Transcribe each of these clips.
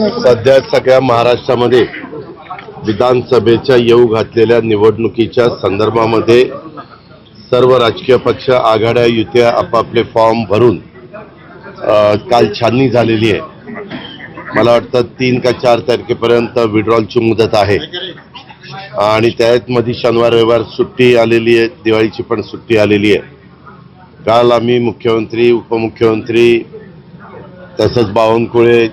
सध्या सगळ्या महाराष्ट्रामध्ये विधानसभेच्या येऊ घातलेल्या निवडणुकीच्या संदर्भामध्ये सर्व राजकीय पक्ष आघाड्या युत्या आपापले फॉर्म भरून काल छाननी झालेली आहे. मला वाटतं तीन का चार तारखेपर्यंत विड्रॉलची मुदत आहे. आणि त्यात मध्ये शनिवार रविवार सुट्टी आलेली आहे दिवाळीची पण सुट्टी आलेली आहे. काल आम्ही मुख्यमंत्री उपमुख्यमंत्री तसंच बावनकुळे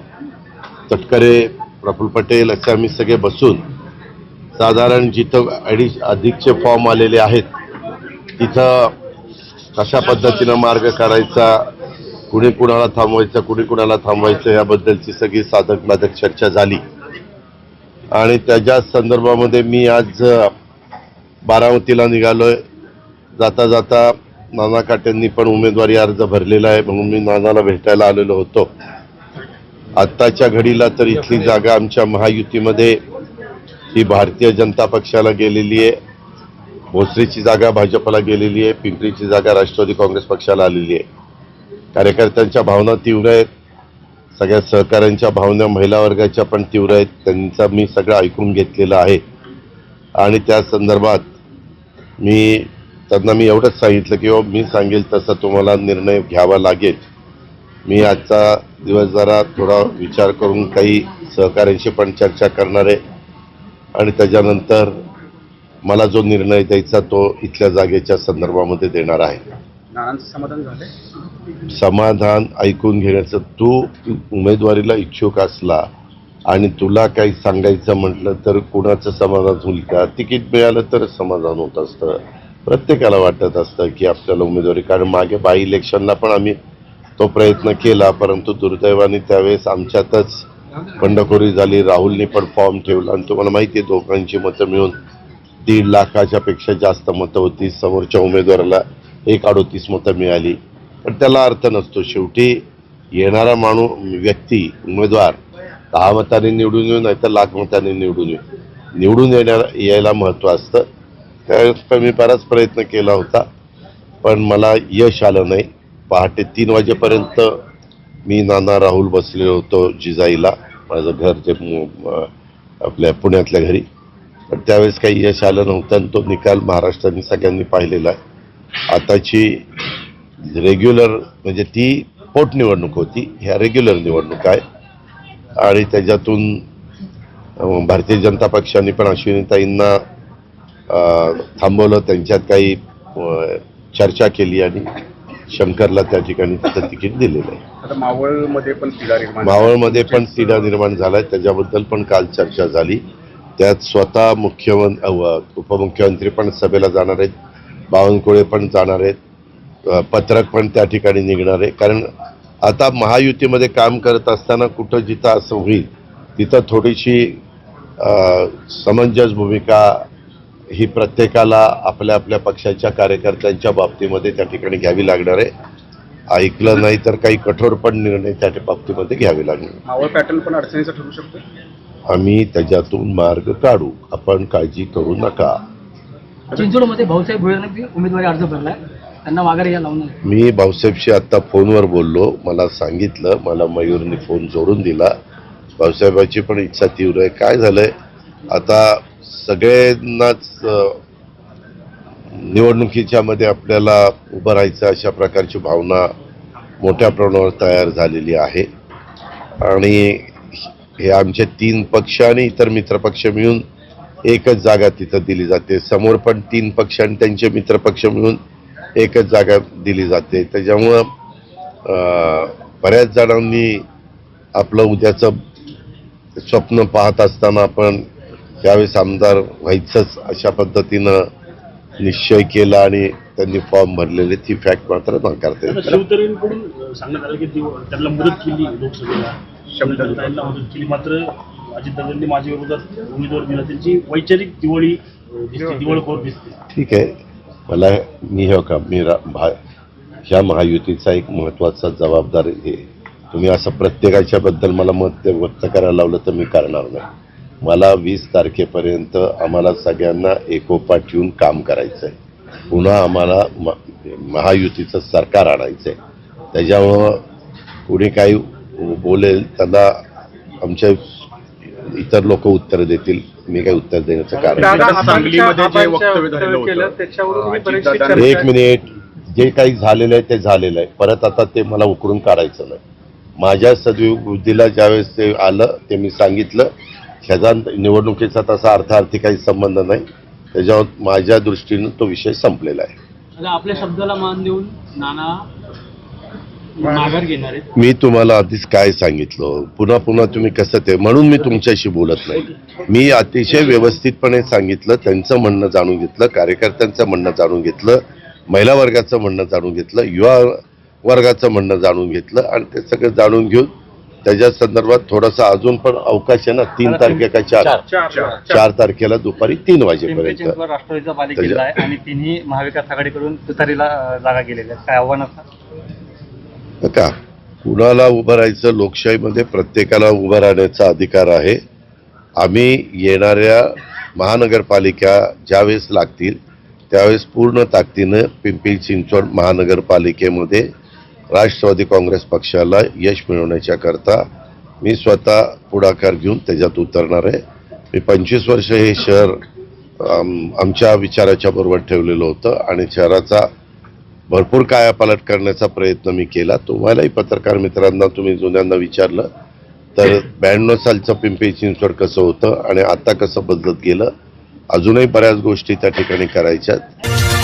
तटकरे प्रफुल्ल पटेल असे आम्ही सगळे बसून साधारण जिथं अडीच अधिकचे फॉर्म आलेले आहेत तिथं कशा पद्धतीनं मार्ग करायचा कुणी कुणाला थांबवायचं कुणी कुणाला थांबवायचं याबद्दलची सगळी साधक बाधक चर्चा झाली. आणि त्याच्या संदर्भामध्ये मी आज बारामतीला बारामतीला निघालोय. जाता जाता नाना काटेंनी पण उमेदवारी अर्ज भरलेला आहे म्हणून मी नानाला भेटायला आलेलो होतो. आत्ताच्या घडीला तर इथली जागा आमच्या महायुतीमध्ये ही भारतीय जनता पक्षाला गेलेली आहे. भोसरीची जागा भाजपला गेलेली आहे. पिंपरीची जागा राष्ट्रवादी काँग्रेस पक्षाला आलेली आहे. कार्यकर्त्यांच्या भावना तीव्र आहेत. सगळ्या सहकाऱ्यांच्या भावना महिला वर्गाच्या पण तीव्र आहेत. त्यांचा मी सगळं ऐकून घेतलेलं आहे. आणि त्या संदर्भात मी त्यांना मी एवढंच सांगितलं की हो, मी सांगेल तसा तुम्हाला निर्णय घ्यावा लागेल. मी आजचा दिवस जरा थोडा विचार करून काही सहकाऱ्यांशी पण चर्चा करणार आहे. आणि त्याच्यानंतर मला जो निर्णय द्यायचा तो इथल्या जागेच्या संदर्भामध्ये देणार आहे. समाधान समाधान ऐकून घेण्याचं तू उमेदवारीला इच्छुक असला आणि तुला काही सांगायचं म्हटलं तर कुणाचं समाधान होईल का? तिकीट मिळालं तर समाधान होत असतं. प्रत्येकाला वाटत असतं की आपल्याला उमेदवारी कारण मागे बाय इलेक्शनला पण आम्ही तो प्रयत्न केला परंतु दुर्दैवाने त्यावेळेस आमच्यातच बंडखोरी झाली. राहुलने पण फॉर्म ठेवला आणि तुम्हाला माहिती आहे दोघांची मतं मिळून दीड लाखाच्या पेक्षा जास्त मतं होती. समोरच्या उमेदवाराला एक अडोतीस मतं मिळाली. पण त्याला अर्थ नसतो. शेवटी येणारा माणूस व्यक्ती उमेदवार दहा मताने निवडून येऊ नाही तर लाख मताने निवडून येऊ. निवडून येण्या यायला महत्त्व असतं. त्यावेळेस मी बराच प्रयत्न केला होता. पण मला यश आलं नाही. पहाटे तीन वाजेपर्यंत मी नाना राहुल बसलेलो होतो जिजाईला माझं घर ते आपल्या पुण्यातल्या घरी. पण त्यावेळेस काही यश आलं नव्हतं आणि तो निकाल महाराष्ट्राने सगळ्यांनी पाहिलेला आहे. आताची रेग्युलर म्हणजे ती पोटनिवडणूक होती ह्या रेग्युलर निवडणूक आहे. आणि त्याच्यातून भारतीय जनता पक्षाने पण अश्विनीताईंना थांबवलं त्यांच्यात काही चर्चा केली आणि शंकरला त्या ठिकाणी तिथं तिकीट दिलेलं आहे. आता मावळमध्ये पण तिढा निर्माण मावळमध्ये पण तिढा निर्माण झालाय. त्याच्याबद्दल पण काल चर्चा झाली. त्यात स्वतः मुख्यमंत्री उपमुख्यमंत्री पण सभेला जाणार आहेत. बावनकुळे पण जाणार आहेत. पत्रक पण त्या ठिकाणी निघणार आहे. कारण आता महायुतीमध्ये काम करत असताना कुठं जिथं असं होईल तिथं थोडीशी समंजस भूमिका ही प्रत्येकाला आपल्या आपल्या पक्षाच्या कार्यकर्त्यांच्या बाबतीमध्ये त्या ठिकाणी घ्यावी लागणार आहे. ऐकलं नाही तर काही कठोर पण निर्णय त्या बाबतीमध्ये घ्यावे लागणार. मावळ पॅटर्न पण अडचणीचा ठरू शकतो? आम्ही त्याच्यातून मार्ग काढू. आपण काळजी करू नका. चिंचवडमध्ये भाऊसाहेब बी उमेदवारी अर्ज भरलाय. त्यांना माघारी या लावून मी भाऊसाहेबशी आत्ता फोनवर बोललो. मला सांगितलं. मला मयूरने फोन जोडून दिला. भाऊसाहेबाची पण इच्छा तीव्र आहे. काय झालंय? आता सगळ्यांनाच निवडणुकीच्या मध्ये आपल्याला उभं राहायचं अशा प्रकारची भावना मोठ्या प्रमाणावर तयार झालेली आहे. आणि हे आमचे तीन पक्ष आणि इतर मित्रपक्ष मिळून एकच जागा तिथं दिली जाते. समोर पण तीन पक्ष आणि त्यांचे मित्रपक्ष मिळून एकच जागा दिली जाते. त्याच्यामुळं बऱ्याच जणांनी आपलं उद्याचं स्वप्न पाहत असताना आपण त्यावेळेस आमदार व्हायचंच अशा पद्धतीनं निश्चय केला आणि त्यांनी फॉर्म भरलेले ती फॅक्ट मात्र नाकारता येत आता शिवतरेंकडून सांगण्यात आलं की दिव- त्यांना मदत केली लोकसभेला. मदत केली. मात्र अजितदादांनी माझ्या विरोधात उमेदवार दिला. त्यांची वैचारिक दिवाळी दिसते दिवाळखोर दिसते. ठीक आहे. मला मी हे का मी रा- भा ह्या महायुतीचा एक महत्त्वाचा जबाबदार आहे. तुम्ही असं प्रत्येकाच्या बद्दल मला मत व्यक्त करायला लावलं तर मी करणार नाही. मला वीस तारखेपर्यंत आम्हाला सगळ्यांना एकोपा ठेवून काम करायचं आहे पुन्हा आम्हाला म महायुतीचं सरकार आणायचं आहे त्याच्यामुळं कुणी काही बोलेल त्याला आमच्या इतर लोक उत्तर देतील मी काही उत्तर देण्याचं कारण एक मिनिट जे काही झालेलं आहे ते झालेलं आहे. परत आता ते मला उकरून काढायचं नाही. माझ्या सद्बुद्धीला ज्यावेळेस ते आलं ते मी सांगितलं. ह्याचा निवडणुकीचा तसा अर्थार्थी काही संबंध नाही. त्याच्यावर माझ्या दृष्टीनं तो विषय संपलेला आहे. आपल्या शब्दाला मान देऊन नाना माघार घेणार मी तुम्हाला आधीच काय सांगितलं? पुन्हा पुन्हा तुम्ही कसं ते म्हणून मी तुमच्याशी बोलत नाही. मी अतिशय व्यवस्थितपणे सांगितलं त्यांचं म्हणणं जाणून घेतलं कार्यकर्त्यांचं म्हणणं जाणून घेतलं महिला वर्गाचं म्हणणं जाणून घेतलं युवा वर्गाचं म्हणणं जाणून घेतलं आणि ते सगळं जाणून घेऊन त्याच्या संदर्भात थोडासा अजून पण अवकाश आहे ना तीन तारखे का चार. चार. तारखेला दुपारी तीन वाजेपर्यंत. चिंचवड राष्ट्रवादीचा बालेकिल्ला आहे आणि तिन्ही महाविकास आघाडीकडून तुतारीला अं, जागा गेलेल्या आहेत काय आव्हान असणार? का? कुणाला उभं राहायचं? लोकशाहीमध्ये प्रत्येकाला उभं राहण्याचा अधिकार आहे. आम्ही येणाऱ्या महानगरपालिका ज्यावेळेस लागतील त्यावेळेस पूर्ण ताकदीनं पिंपरी चिंचवड महानगरपालिकेमध्ये राष्ट्रवादी काँग्रेस पक्षाला यश मिळवण्याच्या करता मी स्वतः पुढाकार घेऊन त्याच्यात उतरणार आहे. मी पंचवीस वर्ष हे शहर आमच्या विचाराच्या बरोबर ठेवलेलं होतं आणि शहराचा भरपूर कायापालट करण्याचा प्रयत्न मी केला. तुम्हालाही पत्रकार मित्रांना तुम्ही जुन्यांना विचारलं तर ब्याण्णव सालचं पिंपरी चिंचवड कसं होतं आणि आता कसं बदलत गेलं अजूनही बऱ्याच गोष्टी त्या ठिकाणी करायच्यात.